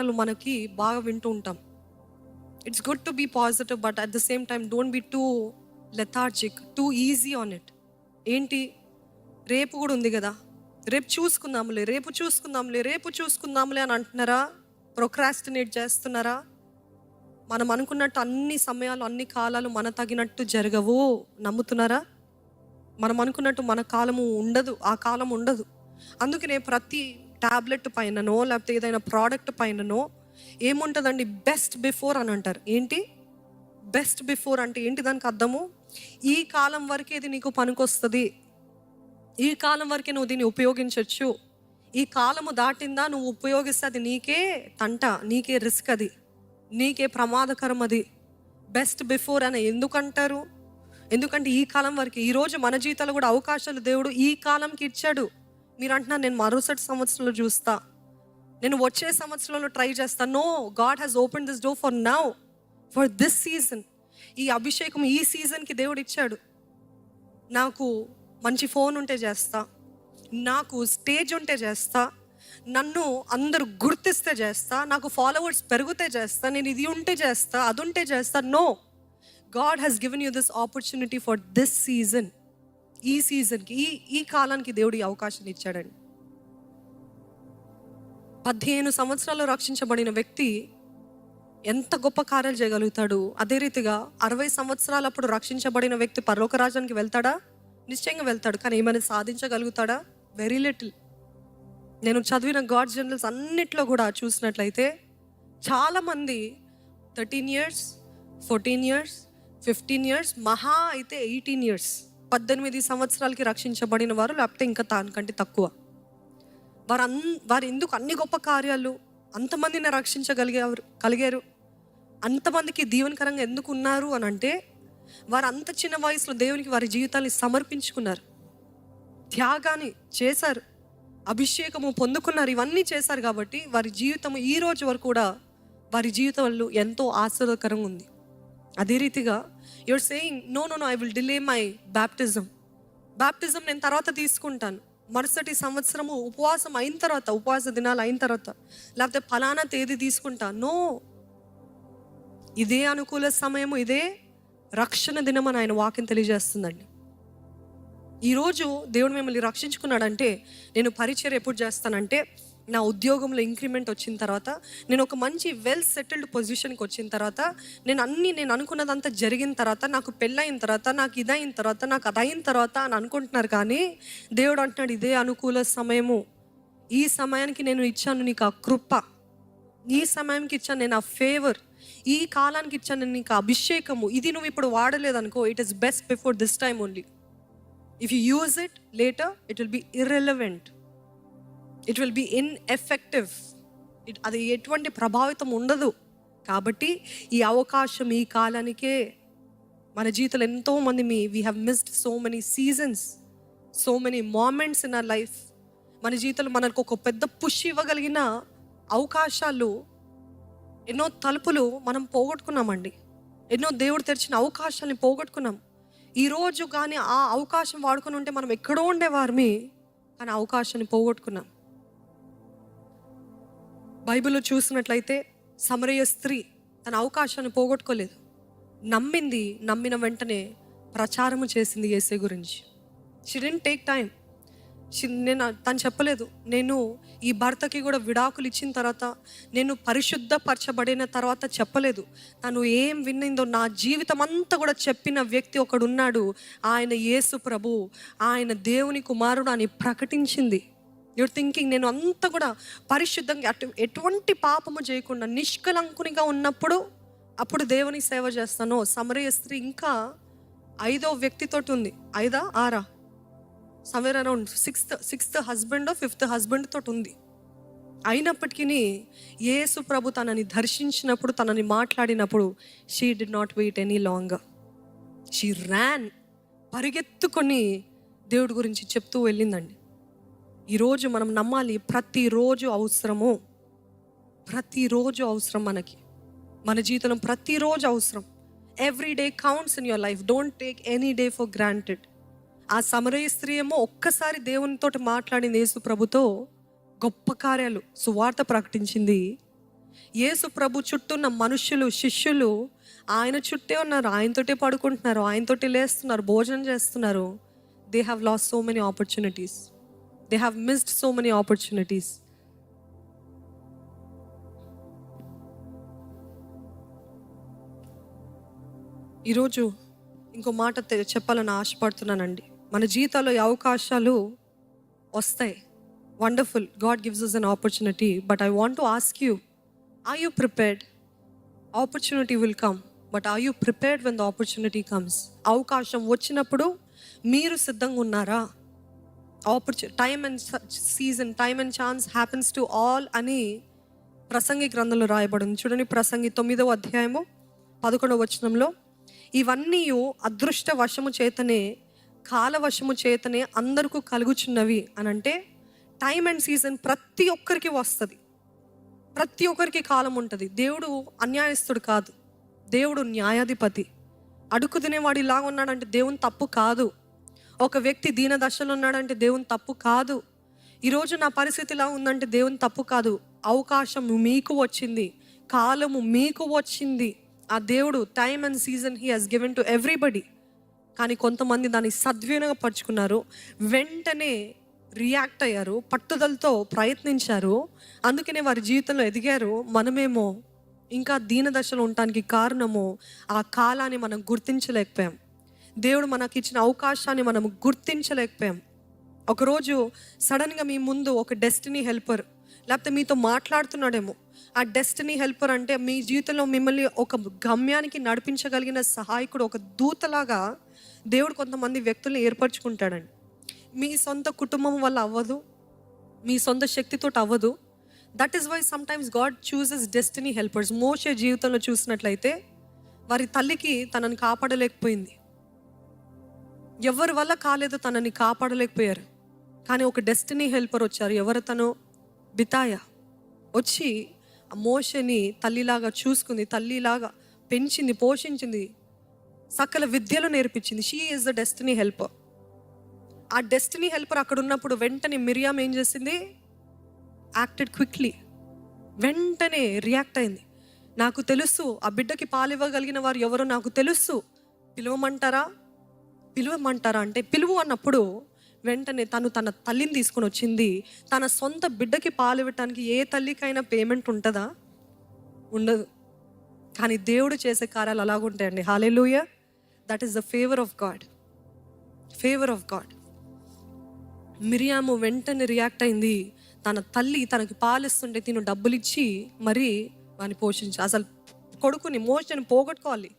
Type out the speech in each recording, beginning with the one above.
మాటలు మనకి బాగా వింటూ ఉంటాం. It's good to be positive but at the same time don't be too lethargic too easy on it ఏంటి? రేపు కూడా ఉంది కదా? రేపు చూసుకుందాంలే రేపు చూసుకుందాంలే రేపు చూసుకుందాంలే అని అంటున్నారా? ప్రొక్రాస్టినేట్ చేస్తున్నారా? మనం అనుకున్నట్టు అన్ని సమయాలు అన్ని కాలాలు మన తగినట్టు జరగవు. నమ్ముతున్నారా? మనం అనుకున్నట్టు మన కాలము ఉండదు ఆ కాలం ఉండదు. అందుకనే ప్రతి టాబ్లెట్ పైననో లేకపోతే ఏదైనా ప్రోడక్ట్ పైననో ఏముంటుందండి? బెస్ట్ బిఫోర్ అని అంటారు. ఏంటి? బెస్ట్ బిఫోర్ అంటే ఏంటి దానికి అర్థము? ఈ కాలం వరకే ఇది నీకు పనికొస్తుంది. ఈ కాలం వరకే నువ్వు దీన్ని ఉపయోగించవచ్చు ఈ కాలము దాటిందా నువ్వు ఉపయోగిస్తే అది నీకే తంట నీకే రిస్క్ అది. నీకే ప్రమాదకరం అది. బెస్ట్ బిఫోర్ అని ఎందుకంటారు? ఎందుకంటే ఈ కాలం వరకు ఈ రోజు మన జీవితాలు కూడా అవకాశాలు దేవుడు ఈ కాలంకి ఇచ్చాడు. మీరు అంటున్నారు నేను మరోసటి సంవత్సరంలో చూస్తా. నేను వచ్చే సంవత్సరంలో ట్రై చేస్తాను no God has open this door for now for this season. ఈ అభిషేకం ఈ సీజన్కి దేవుడు ఇచ్చాడు. నాకు మంచి ఫోన్ ఉంటే చేస్తా. నాకు స్టేజ్ ఉంటే చేస్తా. నన్ను అందరు గుర్తిస్తే చేస్తా. నాకు ఫాలోవర్స్ పెరిగితే చేస్తా. నేను ఇది ఉంటే చేస్తా అది ఉంటే చేస్తా. No God has given you this opportunity for this season. ఈ సీజన్కి ఈ ఈ కాలానికి దేవుడు ఈ అవకాశం ఇచ్చాడండి. పదిహేను సంవత్సరాలు రక్షించబడిన వ్యక్తి ఎంత గొప్ప కార్యాలు చేయగలుగుతాడు? అదే రీతిగా అరవై సంవత్సరాలప్పుడు రక్షించబడిన వ్యక్తి పరలోక రాజ్యానికి వెళ్తాడా? నిశ్చయంగా వెళ్తాడు. కానీ ఏమైనా సాధించగలుగుతాడా? వెరీ లిటిల్ నేను చదివిన గాడ్ జర్నల్స్ అన్నిట్లో కూడా చూసినట్లయితే చాలామంది thirteen years fourteen years fifteen years మహా అయితే ఎయిటీన్ ఇయర్స్ పద్దెనిమిది సంవత్సరాలకి రక్షించబడిన వారు లేకపోతే ఇంకా దానికంటే తక్కువ. వారు అన్ వారు ఎందుకు అన్ని గొప్ప కార్యాలు? అంతమందిని రక్షించగలిగారు కలిగారు. అంతమందికి దీవెనకరంగా ఎందుకు ఉన్నారు అని అంటే వారు అంత చిన్న వయసులో దేవునికి వారి జీవితాన్ని సమర్పించుకున్నారు. త్యాగాన్ని చేశారు. అభిషేకము పొందుకున్నారు. ఇవన్నీ చేశారు కాబట్టి వారి జీవితం ఈ రోజు వరకు కూడా వారి జీవితంలో ఎంతో ఆశ్చర్యకరంగా ఉంది. అదే రీతిగా your saying no no no I will delay my baptism baptism నేను తర్వాత తీసుకుంటాను. మరుసటి సంవత్సరము ఉపవాసం అయిన తర్వాత ఉపవాస దినాలు అయిన తర్వాత లేకపోతే ఫలానా తేదీ తీసుకుంటా. నో ఇదే అనుకూల సమయము ఇదే రక్షణ దినం అని ఆయన వాక్యం తెలియజేస్తుందండి. ఈరోజు దేవుడు మిమ్మల్ని రక్షించుకున్నాడంటే నేను పరిచయం ఎప్పుడు చేస్తానంటే నా ఉద్యోగంలో ఇంక్రిమెంట్ వచ్చిన తర్వాత నేను ఒక మంచి వెల్ సెటిల్డ్ పొజిషన్కి వచ్చిన తర్వాత నేను అన్ని నేను అనుకున్నదంతా జరిగిన తర్వాత నాకు పెళ్ళయిన తర్వాత నాకు ఇదైన తర్వాత నాకు అదైన తర్వాత అని అనుకుంటున్నారు కానీ దేవుడు అంటున్నాడు ఇదే అనుకూల సమయము. ఈ సమయానికి నేను ఇచ్చాను నీకు ఆ కృప. ఈ సమయానికి ఇచ్చాను నేను ఆ ఫేవర్ ఈ కాలానికి ఇచ్చాను నేను నీకు అభిషేకము. ఇది నువ్వు ఇప్పుడు వాడలేదు అనుకో it is best before this time only if you use it later it will be irrelevant it will be ineffective it అది ఎటువంటి ప్రభావితం ఉండదు. కాబట్టి ఈ అవకాశం ఈ కాలానికే మన జీవితంలో ఎంతోమంది మీ we have missed so many seasons so many moments in a life మన జీవితంలో మనకు ఒక పెద్ద పుష్ ఇవ్వగలిగిన అవకాశాలు ఎన్నో తలుపులు మనం పోగొట్టుకున్నామండి. ఎన్నో దేవుడు తెరిచిన అవకాశాలని పోగొట్టుకున్నాం. ఈరోజు కానీ ఆ అవకాశం వాడుకుని ఉంటే మనం ఎక్కడో ఉండేవారమి కానీ అవకాశాన్ని పోగొట్టుకున్నాం. బైబిల్లో చూసినట్లయితే సమరయ స్త్రీ తన అవకాశాన్ని పోగొట్టుకోలేదు. నమ్మింది నమ్మిన వెంటనే ప్రచారము చేసింది ఏసే గురించి. షీ డెంట్ టేక్ టైం నేను తను చెప్పలేదు. నేను ఈ భర్తకి కూడా విడాకులు ఇచ్చిన తర్వాత నేను పరిశుద్ధపరచబడిన తర్వాత చెప్పలేదు. తను ఏం విన్నిందో నా జీవితం అంతా కూడా చెప్పిన వ్యక్తి ఒకడున్నాడు. ఆయన యేసు ప్రభు. ఆయన దేవుని కుమారుడు అని ప్రకటించింది. యువర్ థింకింగ్ నేను అంతా కూడా పరిశుద్ధంగా అటు ఎటువంటి పాపము చేయకుండా నిష్కలంకునిగా ఉన్నప్పుడు అప్పుడు దేవుని సేవ చేస్తాను. సమరయ స్త్రీ ఇంకా ఐదో వ్యక్తితోటి ఉంది. ఐదా? ఆరా? Somewhere around sixth sixth husband fifth husband తోటి ఉంది. అయినప్పటికీ యేసు ప్రభు తనని దర్శించినప్పుడు తనని మాట్లాడినప్పుడు she did not wait any long she ran పరిగెత్తుకొని దేవుడి గురించి చెప్తూ వెళ్ళిందండి. ఈరోజు మనం నమ్మాలి ప్రతిరోజు అవసరము. ప్రతిరోజు అవసరం మనకి. మన జీవితంలో ప్రతిరోజు అవసరం. Every day counts in your life don't take any day for granted ఆ సమరయ స్త్రీ ఏమో ఒక్కసారి దేవునితో మాట్లాడింది యేసు ప్రభుతో గొప్ప కార్యాలు సువార్త ప్రకటించింది. యేసు ప్రభు చుట్టూ ఉన్న మనుషులు శిష్యులు ఆయన చుట్టే ఉన్నారు ఆయనతోటే పడుకుంటున్నారు ఆయనతోటే లేస్తున్నారు భోజనం చేస్తున్నారు. They have lost so many opportunities they have missed so many opportunities ఈరోజు ఇంకో మాట చెప్పాలని ఆశపడుతున్నానండి. మన జీవితాల్లో ఈ అవకాశాలు వస్తాయి. Wonderful God gives us an opportunity but I want to ask you are you prepared opportunity will come but are you prepared when the opportunity comes అవకాశం వచ్చినప్పుడు మీరు సిద్ధంగా ఉన్నారా? ఆపర్చు time and season time and chance happens to all అని ప్రసంగి గ్రంథంలో రాయబడింది. చూడండి ప్రసంగి తొమ్మిదవ అధ్యాయము పదకొండవ వచనంలో ఇవన్నీ అదృష్ట వశము చేతనే కాలవశము చేతనే అందరికీ కలుగుచున్నవి అని అంటే టైం అండ్ సీజన్ ప్రతి ఒక్కరికి వస్తుంది. ప్రతి ఒక్కరికి కాలం ఉంటుంది. దేవుడు అన్యాయస్తుడు కాదు. దేవుడు న్యాయాధిపతి. అడుగు తినేవాడు ఇలాగ ఉన్నాడంటే దేవుని తప్పు కాదు. ఒక వ్యక్తి దీన దశలో ఉన్నాడంటే దేవుని తప్పు కాదు. ఈరోజు నా పరిస్థితి ఇలా ఉందంటే దేవుని తప్పు కాదు. అవకాశం మీకు వచ్చింది. కాలము మీకు వచ్చింది. ఆ దేవుడు time and season he has given to everybody కానీ కొంతమంది దాన్ని సద్వినియోగపరుచుకున్నారు. వెంటనే రియాక్ట్ అయ్యారు. పట్టుదలతో ప్రయత్నించారు. అందుకనే వారి జీవితంలో ఎదిగారు. మనమేమో ఇంకా దీన దశలో ఉండటానికి కారణము ఆ కాలాన్ని మనం గుర్తించలేకపోయాం. దేవుడు మనకి ఇచ్చిన అవకాశాన్ని మనం గుర్తించలేకపోయాం. ఒకరోజు సడన్గా మీ ముందు ఒక డెస్టినీ హెల్పర్ లేకపోతే మీతో మాట్లాడుతున్నాడేమో. ఆ డెస్టినీ హెల్పర్ అంటే మీ జీవితంలో మిమ్మల్ని ఒక గమ్యానికి నడిపించగలిగిన సహాయకుడు ఒక దూతలాగా దేవుడు కొంతమంది వ్యక్తుల్ని ఏర్పరచుకుంటాడండి. మీ సొంత కుటుంబం వల్ల అవ్వదు మీ సొంత శక్తితో అవ్వదు. That is why sometimes God chooses destiny helpers మోసే జీవితంలో చూసినట్లయితే వారి తల్లికి తనను కాపాడలేకపోయింది. ఎవరి వల్ల కాలేదు తనని కాపాడలేకపోయారు. కానీ ఒక డెస్టినీ హెల్పర్ వచ్చారు. ఎవరు తను? బితాయ. వచ్చి ఆ మోషని తల్లిలాగా చూసుకుంది. తల్లిలాగా పెంచింది పోషించింది. సకల విద్యలు నేర్పించింది. She is the destiny helper ఆ డెస్టినీ హెల్పర్ అక్కడ ఉన్నప్పుడు వెంటనే మిరియాం ఏం చేసింది? యాక్టెడ్ క్విక్లీ వెంటనే రియాక్ట్ అయింది. నాకు తెలుసు ఆ బిడ్డకి పాలివ్వగలిగిన వారు ఎవరో నాకు తెలుసు. పిలవమంటారా? పిలువమంటారా అంటే పిలువు అన్నప్పుడు వెంటనే తను తన తల్లిని తీసుకొని వచ్చింది. తన సొంత బిడ్డకి పాలు ఇవ్వటానికి ఏ తల్లికైనా పేమెంట్ ఉంటుందా? ఉండదు. కానీ దేవుడు చేసే కార్యాలు అలాగుంటాయండి. Hallelujah that is the favour of God favour of God Miriam వెంటనే రియాక్ట్ అయింది. తన తల్లి తనకి పాలిస్తుంటే తిను డబ్బులు ఇచ్చి మరి వాని పోషించి. అసలు కొడుకుని మోషన్ పోగొట్టుకోవాలి.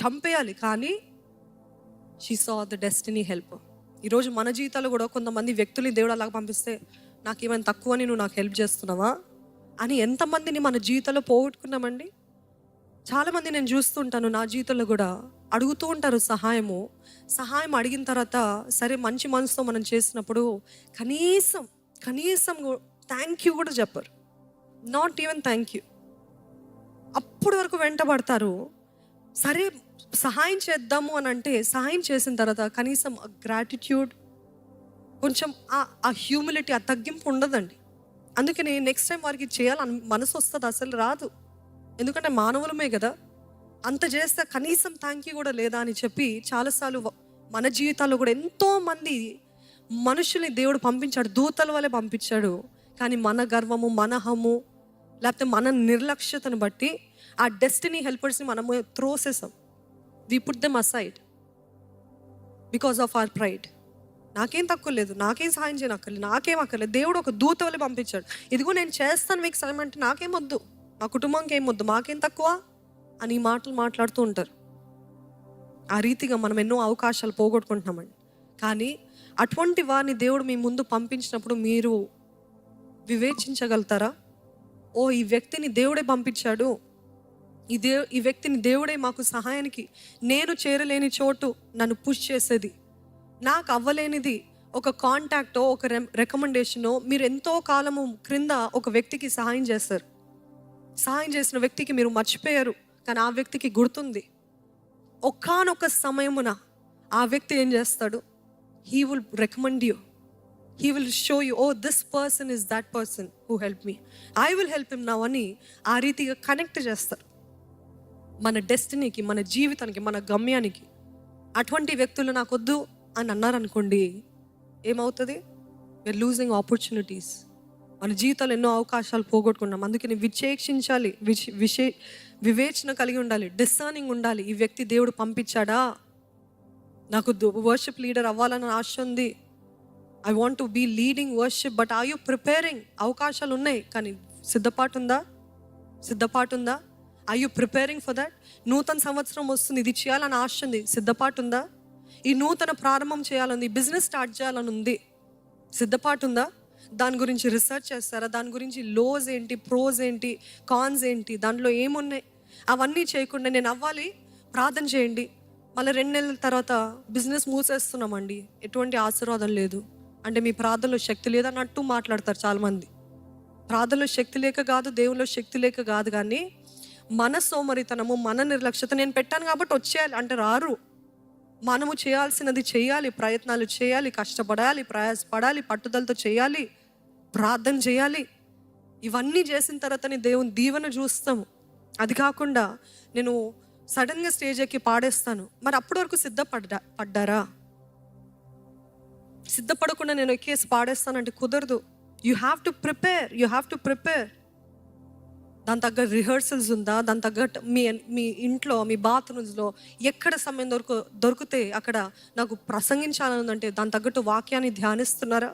చంపేయాలి. కానీ she saw the destiny help ఈరోజు మన జీవితాలు కూడా కొంతమంది వ్యక్తులు దేవుడు అలాగ పంపిస్తే నాకు ఏమైనా తక్కువ అని నువ్వు నాకు హెల్ప్ చేస్తున్నావా? అని ఎంతమందిని మన జీవితంలో పోగొట్టుకున్నామండి? చాలామంది నేను చూస్తుంటాను నా జీవితంలో కూడా అడుగుతూ ఉంటారు సహాయము. సహాయం అడిగిన తర్వాత సరే మంచి మనసుతో మనం చేసినప్పుడు కనీసం కనీసం థ్యాంక్ యూ కూడా చెప్పరు. నాట్ ఈవెన్ థ్యాంక్ యూ అప్పుడు వరకు వెంటబడతారు. సరే సహాయం చేద్దాము అని అంటే సహాయం చేసిన తర్వాత కనీసం గ్రాటిట్యూడ్ కొంచెం ఆ- హ్యూమిలిటీ ఆ తగ్గింపు ఉండదండి. అందుకని నెక్స్ట్ టైం వారికి చేయాలని మనసు వస్తుంది అసలు రాదు. ఎందుకంటే మానవులమే కదా. అంత చేస్తే కనీసం థ్యాంక్ యూ కూడా లేదా అని చెప్పి చాలాసార్లు మన జీవితాల్లో కూడా ఎంతోమంది మనుషుల్ని దేవుడు పంపించాడు దూతల వల్లే పంపించాడు. కానీ మన గర్వము మన హము లేకపోతే మన నిర్లక్ష్యతను బట్టి ఆ డెస్టినీ హెల్పర్స్ని మనము త్రోసేసాం we put them aside because of our pride నాకేం తక్కువ లేదు నాకేం సహాయం చేయనక్కర్లేదు నాకేం అక్కర్లేదు. దేవుడు ఒక దూత వల్ల పంపించాడు. ఇదిగో నేను చేస్తాను మీకు సహాయం అంటే నాకేం వద్దు మా కుటుంబంకి ఏం వద్దు మాకేం తక్కువ అని మాటలు మాట్లాడుతూ ఉంటారు. ఆ రీతిగా మనం ఎన్నో అవకాశాలు పోగొట్టుకుంటున్నామండి. కానీ అటువంటి వారిని దేవుడు మీ ముందు పంపించినప్పుడు మీరు వివేచించగలుగుతారా? ఓ ఈ వ్యక్తిని దేవుడే పంపించాడు ఈ దే ఈ వ్యక్తిని దేవుడే మాకు సహాయానికి నేను చేరలేని చోటు నన్ను పుష్ చేసేది. నాకు అవ్వలేనిది ఒక కాంటాక్టో ఒక రికమెండేషనో మీరు ఎంతో కాలము క్రింద ఒక వ్యక్తికి సహాయం చేస్తారు. సహాయం చేసిన వ్యక్తికి మీరు మర్చిపోయారు కానీ ఆ వ్యక్తికి గుర్తుంది. ఒకానొక సమయమున ఆ వ్యక్తి ఏం చేస్తాడు? He will recommend you he will show you oh this person is that person who help me I will help him now అని ఆ రీతిగా కనెక్ట్ చేస్తారు. మన డెస్టినీకి మన జీవితానికి మన గమ్యానికి అటువంటి వ్యక్తులు నాకొద్దు అని అన్నారనుకోండి ఏమవుతుంది? వీఆర్ లూజింగ్ ఆపర్చునిటీస్ మన జీవితంలో ఎన్నో అవకాశాలు పోగొట్టుకున్నాం. అందుకని విచేక్షించాలి విచ్ విషే వివేచన కలిగి ఉండాలి డిసర్నింగ్ ఉండాలి. ఈ వ్యక్తి దేవుడు పంపించాడా? నాకు వర్షిప్ లీడర్ అవ్వాలని ఆశ ఉంది. I want to be leading worship but are you preparing అవకాశాలు ఉన్నాయి కానీ సిద్ధపాటు ఉందా? సిద్ధపాటు ఉందా? I you preparing for that నూతన సంవత్సరం వస్తుంది ఇది చేయాలని ఆశ ఉంది. సిద్ధపాటు ఉందా? ఈ నూతన ప్రారంభం చేయాలని బిజినెస్ స్టార్ట్ చేయాలని ఉంది. సిద్ధపాటు ఉందా? దాని గురించి రీసెర్చ్ చేస్తారా? దాని గురించి లోస్ ఏంటి ప్రోస్ ఏంటి కాన్స్ ఏంటి దాంట్లో ఏమున్నాయి? అవన్నీ చేయకుండా నేను అవ్వాలి ప్రార్థన చేయండి. మళ్ళీ రెండు నెలల తర్వాత బిజినెస్ మూసేస్తున్నామండి. ఎటువంటి ఆశీర్వాదం లేదు. అంటే మీ ప్రార్థనలో శక్తి లేదన్నట్టు మాట్లాడతారు చాలామంది. ప్రార్థనలో శక్తి లేక కాదు దేవుల్లో శక్తి లేక కాదు కానీ మన సోమరితనము మన నిర్లక్ష్యత నేను పెట్టాను కాబట్టి వచ్చేయాలి. అంటే రారు. మనము చేయాల్సినది చేయాలి ప్రయత్నాలు చేయాలి కష్టపడాలి ప్రయాసపడాలి పట్టుదలతో చేయాలి ప్రార్థన చేయాలి. ఇవన్నీ చేసిన తర్వాతనే దేవుని దీవెన చూస్తాము. అది కాకుండా నేను సడన్గా స్టేజ్ ఎక్కి పాడేస్తాను. మరి అప్పటి వరకు సిద్ధపడ్డా పడ్డారా? సిద్ధపడకుండా నేను ఎక్కేసి పాడేస్తానంటే కుదరదు. You have to prepare you have to prepare దాని తగ్గ రిహర్సల్స్ ఉందా? దాని తగ్గట్టు మీ మీ ఇంట్లో మీ బాత్రూమ్స్లో ఎక్కడ సమయం దొరుకు దొరికితే అక్కడ నాకు ప్రసంగించాలనుందంటే దాని తగ్గట్టు వాక్యాన్ని ధ్యానిస్తున్నారా?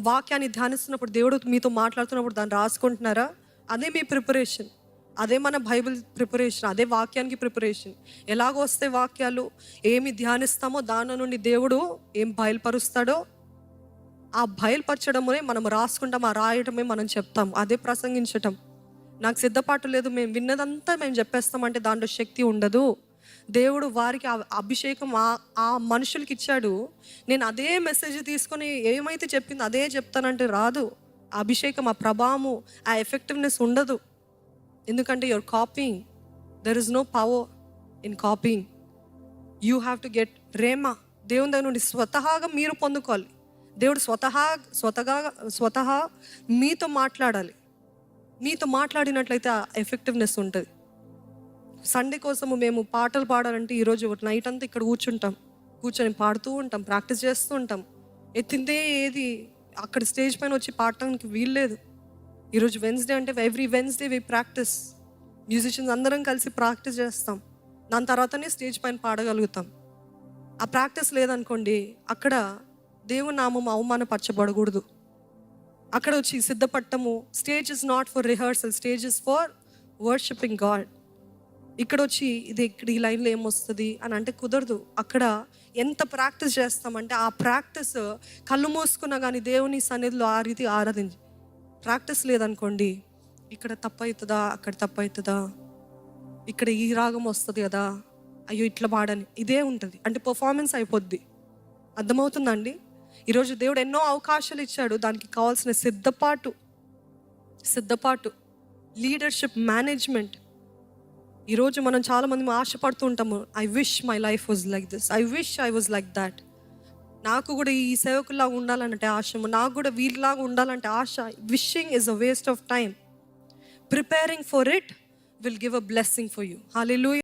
వాక్యాన్ని ధ్యానిస్తున్నప్పుడు దేవుడు మీతో మాట్లాడుతున్నప్పుడు దాన్ని రాసుకుంటున్నారా? అదే మీ ప్రిపరేషన్ అదే మన బైబిల్ ప్రిపరేషన్ అదే వాక్యానికి ప్రిపరేషన్ ఎలాగో వస్తే వాక్యాలు? ఏమి ధ్యానిస్తామో దాని నుండి దేవుడు ఏం బయలుపరుస్తాడో? ఆ బయలుపరచడమే మనం రాసుకుంటాం ఆ రాయటమే మనం చెప్తాం. అదే ప్రసంగించటం. నాకు సిద్ధపాటు లేదు మేము విన్నదంతా మేము చెప్పేస్తామంటే దాంట్లో శక్తి ఉండదు. దేవుడు వారికి అభిషేకం ఆ ఆ మనుషులకి ఇచ్చాడు. నేను అదే మెసేజ్ తీసుకొని ఏమైతే చెప్పిందో అదే చెప్తానంటే రాదు. ఆ అభిషేకం ఆ ప్రభావము ఆ ఎఫెక్టివ్నెస్ ఉండదు. ఎందుకంటే your copying there is no power in copying you have to get rhema దేవుని దగ్గర నుండి స్వతహాగా మీరు పొందుకోవాలి. దేవుడు స్వతహా స్వతగా స్వతహా మీతో మాట్లాడాలి. మీతో మాట్లాడినట్లయితే ఆ ఎఫెక్టివ్నెస్ ఉంటుంది. సండే కోసము మేము పాటలు పాడాలంటే ఈరోజు నైట్ అంతా ఇక్కడ కూర్చుంటాం. కూర్చొని పాడుతూ ఉంటాం ప్రాక్టీస్ చేస్తూ ఉంటాం. ఎత్తిందే ఏది అక్కడ స్టేజ్ పైన వచ్చి పాడటానికి వీల్లేదు ఈరోజు వెన్స్డే అంటే every Wednesday we practise musicians అందరం కలిసి ప్రాక్టీస్ చేస్తాం. దాని తర్వాతనే స్టేజ్ పైన పాడగలుగుతాం. ఆ ప్రాక్టీస్ లేదనుకోండి అక్కడ దేవునామం అవమానపరచబడకూడదు. అక్కడ వచ్చి సిద్ధపట్టము. Stage is not for rehearsal stage is for worshipping God ఇక్కడ వచ్చి ఇది ఇక్కడ ఈ లైన్లో ఏమొస్తుంది అని అంటే కుదరదు. అక్కడ ఎంత ప్రాక్టీస్ చేస్తామంటే ఆ ప్రాక్టీస్ కళ్ళు మూసుకున్నా కానీ దేవుని సన్నిధిలో ఆ రీతి ఆరాధించి ప్రాక్టీస్ లేదనుకోండి ఇక్కడ తప్పవుతుందా అక్కడ తప్పవుతుందా ఇక్కడ ఈ రాగం వస్తుంది కదా అయ్యో ఇట్లా పాడని ఇదే ఉంటుంది. అంటే పర్ఫార్మెన్స్ అయిపోద్ది. అర్థమవుతుందండి ఈరోజు దేవుడు ఎన్నో అవకాశాలు ఇచ్చాడు. దానికి కావాల్సిన సిద్ధపాటు సిద్ధపాటు లీడర్షిప్ మేనేజ్మెంట్ ఈరోజు మనం చాలామంది ఆశపడుతూ ఉంటాము I wish my life was like this I wish I was like that నాకు కూడా ఈ సేవకులాగా ఉండాలంటే ఆశ నాకు కూడా వీళ్ళలాగా ఉండాలంటే ఆశ. Wishing is a waste of time preparing for it will give a blessing for you hallelujah